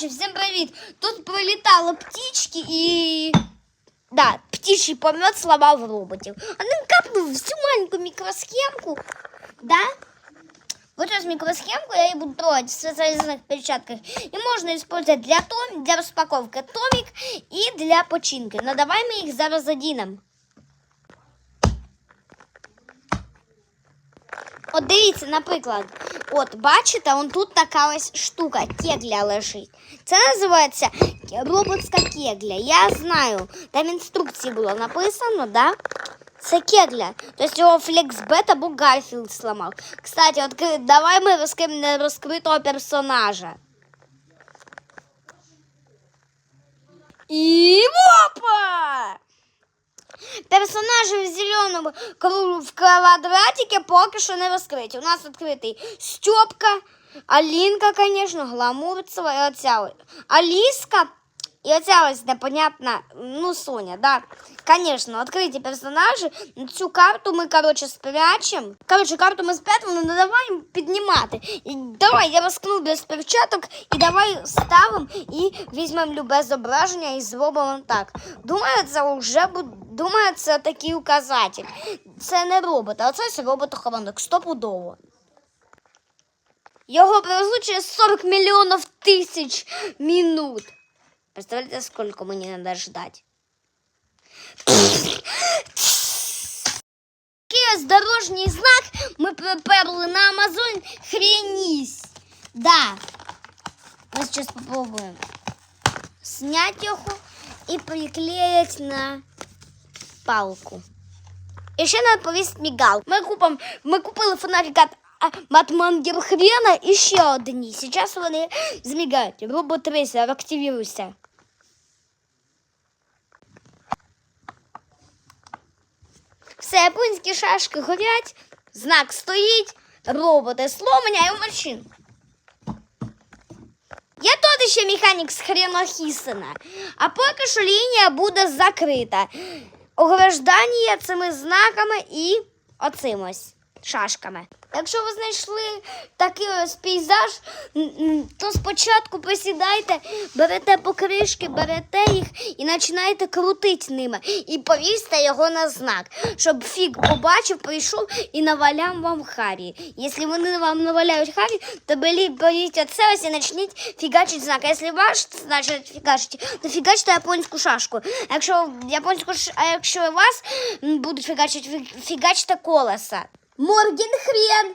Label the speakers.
Speaker 1: Коротше, всім привіт! Тут прилітали птички і. Да, птичий помет сломав роботів. Один капнув всю маленьку микросхемку. Да? Вот сейчас микросхемку, я ее буду трогать в специализированных перчатках. И можно использовать для, том, для распаковки томик и для починки. Но давай мы их зараз задінемо. От дивіться, наприклад, от бачите, он тут така ось штука, кегля лежить. Це називається роботська кегля. Я знаю, там в інструкції було написано, да? Це кегля. Тобто його флексбет або Гарфілд сламав. Кстати, от давай ми розкриємо нерозкритого персонажа. І опа! Персонажі в зеленому в квадратике поки що не розкриті. У нас відкритий Степка, Алінка, звісно, Гламурцева і оця Аліска і оця ось непонятна, ну, Соня, да. Звісно, відкриті персонажі. Цю карту ми, коротше, спрячемо. Коротше, карту ми спрятали, але давай піднімати. І давай, я розкну без перчаток і давай ставимо і візьмемо любе зображення і зробимо так. Думаю, це вже буде. Думаю, це такий указатель. Це не робот, а це ось робот-охоронник. Стопудово. Його привезли через 40 мільйонів тисяч минут. Представляете, сколько мне надо ждать? Такий ось дорожній знак ми приперли на Амазон. Хренісь. Да. Мы сейчас попробуем снять його и приклеить на палку. І ще надо повісити мігал. Ми, купим, ми купили фонарик от Матмангер Хрена і ще одні. Зараз вони змігають. Робот трейсер, активіруйся. Все, японські шашки горять, знак стоїть, роботи сломані, а я в машину. Я тут ще механік з хренохісена, а поки що лінія буде закрита. Ограждання цими знаками і оцим шашками. Якщо ви знайшли такий ось пейзаж, то спочатку присідайте, берете покришки, берете їх і починаєте крутити ними. І повісьте його на знак, щоб фіг побачив, прийшов і наваляв вам харі. Якщо вони вам наваляють харі, то беріть, оце ось і почніть фігачити знак. А якщо ваш, значить фігачить, то фігачте японську шашку. Якщо японську ш- а якщо вас будуть фігачити, фігачте колеса. Морген хрен!